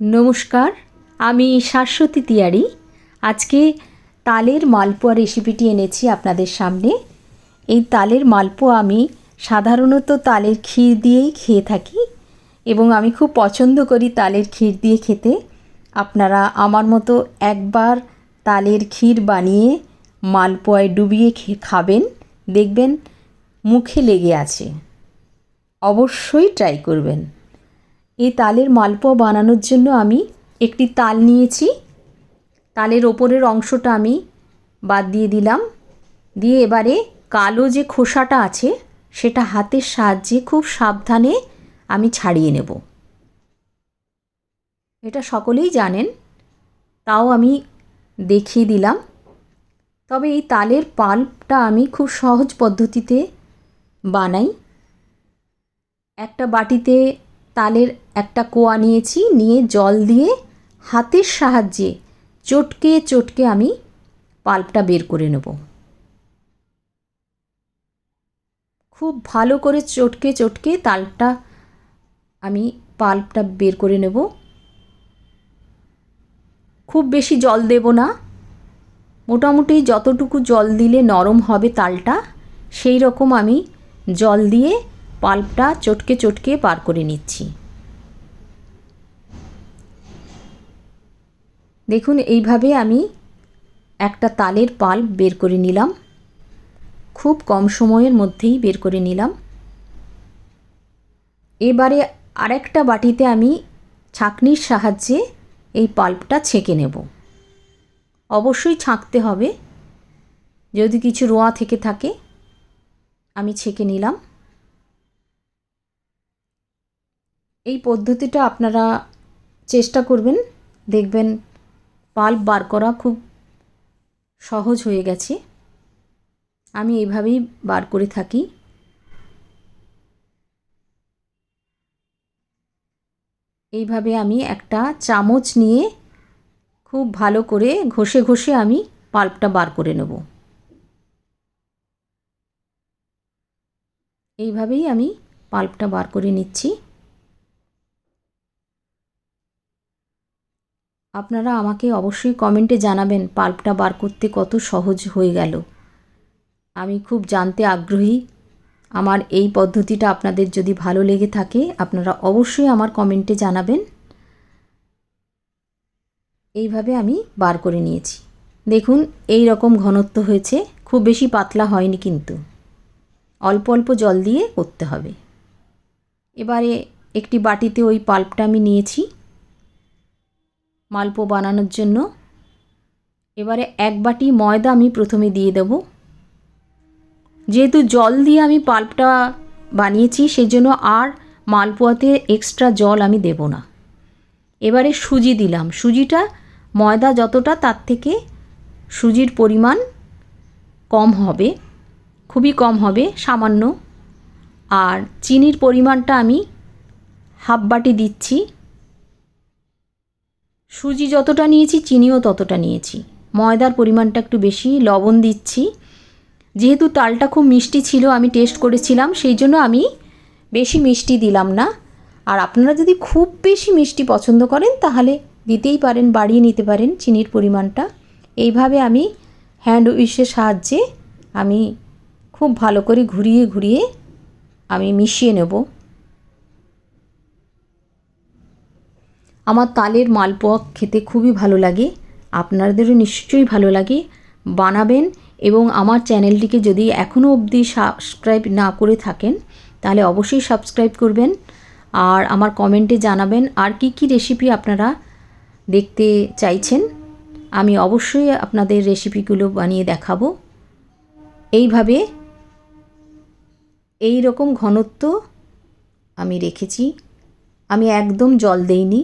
নমস্কার, আমি শাশ্বতী তিয়ারি। আজকে তালের মালপোয়া রেসিপিটি এনেছি আপনাদের সামনে। এই তালের মালপোয়া আমি সাধারণত তালের ক্ষীর দিয়েই খেয়ে থাকি এবং আমি খুব পছন্দ করি তালের ক্ষীর দিয়ে খেতে। আপনারা আমার মতো একবার তালের ক্ষীর বানিয়ে মালপোয়ায় ডুবিয়ে খাবেন, দেখবেন মুখে লেগে আছে। অবশ্যই ট্রাই করবেন। এই তালের মালপোয়া বানানোর জন্য আমি একটি তাল নিয়েছি। তালের ওপরের অংশটা আমি বাদ দিয়ে দিলাম। দিয়ে এবারে কালো যে খোসাটা আছে, সেটা হাতের সাহায্যে খুব সাবধানে আমি ছাড়িয়ে নেব। এটা সকলেই জানেন, তাও আমি দেখিয়ে দিলাম। তবে এই তালের পাল্পটা আমি খুব সহজ পদ্ধতিতে বানাই। একটা বাটিতে তালের একটা কোয়া নিয়েছি, নিয়ে জল দিয়ে হাতের সাহায্যে চটকে চটকে আমি পাল্পটা বের করে নেব। খুব ভালো করে চটকে চটকে তালটা আমি পাল্পটা বের করে নেব। খুব বেশি জল দেব না। মোটামুটি যতটুকু জল দিলে নরম হবে তালটা, সেই রকম আমি জল দিয়ে পাল্পটা চটকে চটকে বার করে নিচ্ছি। দেখুন, এইভাবে আমি একটা তালের পাল্প বের করে নিলাম। খুব কম সময়ের মধ্যেই বের করে নিলাম। এবারে আরেকটা বাটিতে আমি ছাঁকনির সাহায্যে এই পাল্পটা ছেঁকে নেব। অবশ্যই ছাঁকতে হবে। যদি কিছু রোয়া থেকে থাকে, আমি ছেঁকে নিলাম। এই পদ্ধতিটা আপনারা চেষ্টা করবেন, দেখবেন পাল্প বার করা খুব সহজ হয়ে গেছে। আমি এইভাবেই বার করে থাকি। এইভাবে আমি একটা চামচ নিয়ে খুব ভালো করে ঘষে ঘষে আমি পাল্পটা বার করে নেব। এইভাবেই আমি পাল্পটা বার করে নিচ্ছি। আপনারা আমাকে অবশ্যই কমেন্টে জানাবেন পাল্পটা বার করতে কত সহজ হয়ে গেল। আমি খুব জানতে আগ্রহী। আমার এই পদ্ধতিটা আপনাদের যদি ভালো লেগে থাকে, আপনারা অবশ্যই আমার কমেন্টে জানাবেন। এইভাবে আমি বার করে নিয়েছি। দেখুন, এই রকম ঘনত্ব হয়েছে। খুব বেশি পাতলা হয়নি কিন্তু। অল্প অল্প জল দিয়ে করতে হবে। এবারে একটি বাটিতে ওই পাল্পটা আমি নিয়েছি। মালপো বানানোর জন্য। এবারে এক বাটি ময়দা আমি প্রথমে দিয়ে দেব। যেহেতু জল দিয়ে আমি পাল্পটা বানিয়েছি সেই জন্য আর মালপোয়াতে এক্সট্রা জল আমি দেব না। এবারে সুজি দিলাম। সুজিটা ময়দা যতটা, তার থেকে সুজির পরিমাণ কম হবে, খুবই কম হবে, সামান্য। আর চিনির পরিমাণটা আমি হাফ বাটি দিচ্ছি। সুজি যতটা নিয়েছি, চিনিও ততটা নিয়েছি। ময়দার পরিমাণটা একটু বেশি, লবণ দিচ্ছি। যেহেতু তালটা খুব মিষ্টি ছিল, আমি টেস্ট করেছিলাম, সেই জন্য আমি বেশি মিষ্টি দিলাম না। আর আপনারা যদি খুব বেশি মিষ্টি পছন্দ করেন, তাহলে দিতেই পারেন, বাড়িয়ে নিতে পারেন চিনির পরিমাণটা। এইভাবে আমি হ্যান্ড উইশের সাহায্যে আমি খুব ভালো করে ঘুরিয়ে ঘুরিয়ে আমি মিশিয়ে নেব। আমার তালের মালপোয়া খেতে খুবই ভালো লাগে, আপনাদেরও নিশ্চয়ই ভালো লাগে, বানাবেন এবং আমার চ্যানেলটিকে যদি এখনও অবধি সাবস্ক্রাইব না করে থাকেন, তাহলে অবশ্যই সাবস্ক্রাইব করবেন আর আমার কমেন্টে জানাবেন আর কি কি রেসিপি আপনারা দেখতে চাইছেন। আমি অবশ্যই আপনাদের রেসিপিগুলো বানিয়ে দেখাবো। এইভাবে এই রকম ঘনত্ব আমি রেখেছি। আমি একদম জল দেইনি।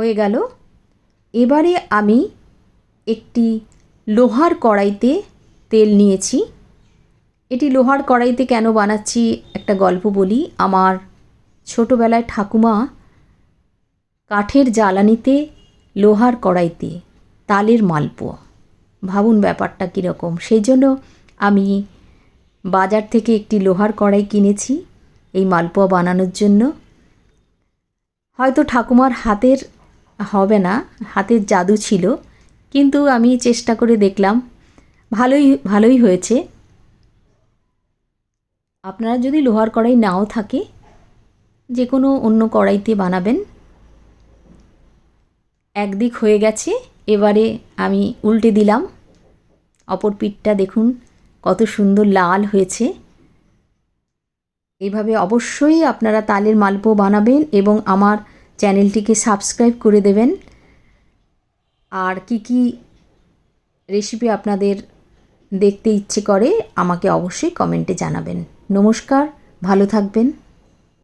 হয়ে গেল। এবারে আমি একটি লোহার কড়াইতে তেল নিয়েছি। এটি লোহার কড়াইতে কেন বানাচ্ছি একটা গল্প বলি। আমার ছোটোবেলায় ঠাকুমা কাঠের জ্বালানিতে লোহার কড়াইতে তালের মালপোয়া। ভাবুন ব্যাপারটা কীরকম। সেই জন্য আমি বাজার থেকে একটি লোহার কড়াই কিনেছি এই মালপোয়া বানানোর জন্য। হয়তো ঠাকুমার হাতের হবে না, হাতের জাদু ছিল। কিন্তু আমি চেষ্টা করে দেখলাম, ভালোই ভালোই হয়েছে। আপনারা যদি লোহার কড়াই নাও থাকে যে কোনো অন্য কড়াইতে বানাবেন। একদিক হয়ে গেছে, এবারে আমি উল্টে দিলাম। অপর পিঠটা দেখুন, কত সুন্দর লাল হয়েছে। এইভাবে অবশ্যই আপনারা তালের মালপো বানাবেন এবং আমার চ্যানেলটিকে সাবস্ক্রাইব করে দেবেন। আর কি কি রেসিপি আপনাদের দেখতে ইচ্ছে করে, আমাকে অবশ্যই কমেন্টে জানাবেন। নমস্কার, ভালো থাকবেন।